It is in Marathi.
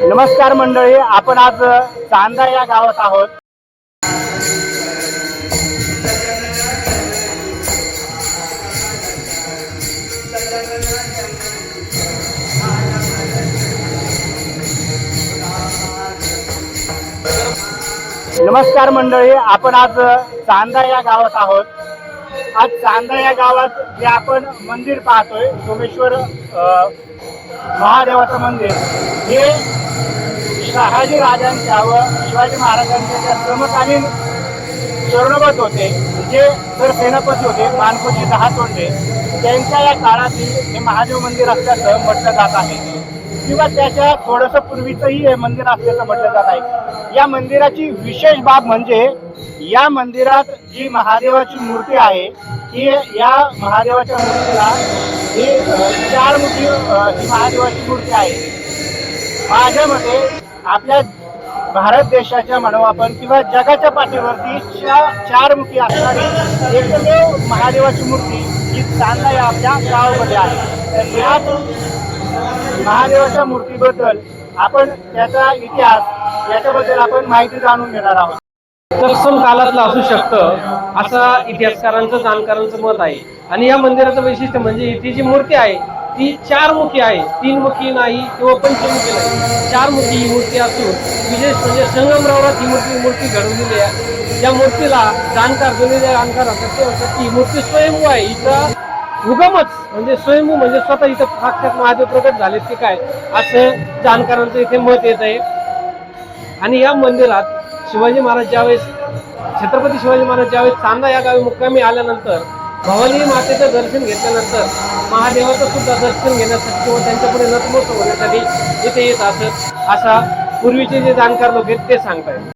नमस्कार मंडळी आपण आज चांदा या गावात आहोत. नमस्कार मंडळी आपण आज चांदा या गावात आहोत. आज चांदा या गावात जे आपण मंदिर पाहतोय सोमेश्वर महादेवाचं मंदिर हे शहाजी राजांच्या व शिवाजी महाराजांच्या ज्या समकालीन स्वर्णपत होते जे तर सेनापती होते मानकोजी दहा तोंडे त्यांच्या या काळातील हे महादेव मंदिर असल्याचं म्हटलं जात आहे. किंवा त्याच्या थोडंसं पूर्वीचंही हे मंदिर असल्याचं म्हटलं जात आहे. या मंदिराची विशेष बाब म्हणजे या मंदिरात जी महादेवाची मूर्ती आहे ही या महादेवाच्या मूर्तीला ही चार मुखी ही महादेवाची मूर्ती आहे. माझ्या मते आपल्या भारत देशाच्या म्हणू आपण किंवा जगाच्या पाठीवरती चार चार मुखी असणारी एकमेव महादेवाची मूर्ती ही चांदा या आपल्या गावामध्ये आहे. तर याच महादेवाच्या मूर्तीबद्दल आपण त्याचा इतिहास याच्याबद्दल आपण माहिती जाणून घेणार आहोत. तत्सम कालातलं असू शकतं असं इतिहासकारांचं जाणकारांचं मत आहे. आणि या मंदिराचं वैशिष्ट्य म्हणजे इथे जी मूर्ती आहे ती चार मुखी आहे. तीन मुखी नाही किंवा पंचमुखी नाही. चार मुखी ही मूर्ती असून विशेष म्हणजे संगमरावरात ही मूर्ती मूर्ती घडवलेली आहे. या मूर्तीला जाणकार जुने जाणकार असतात ते म्हणतात की मूर्ती स्वयंभू आहे. इथं उगमच म्हणजे स्वयंभू म्हणजे स्वतः इथं साक्षात महादेव प्रकट झालेत की काय असं जाणकारांचं इथे मत येत आहे. आणि या मंदिरात शिवाजी महाराज ज्यावेळेस छत्रपती शिवाजी महाराज ज्यावेळेस चांदा या गावी मुक्कामी आल्यानंतर भवानी मातेचं दर्शन घेतल्यानंतर महादेवाचं सुद्धा दर्शन घेण्यासाठी किंवा त्यांच्यापुढे नतमस्त होण्यासाठी इथे येत असत असा पूर्वीचे जे जाणकार लोक आहेत ते सांगतायत.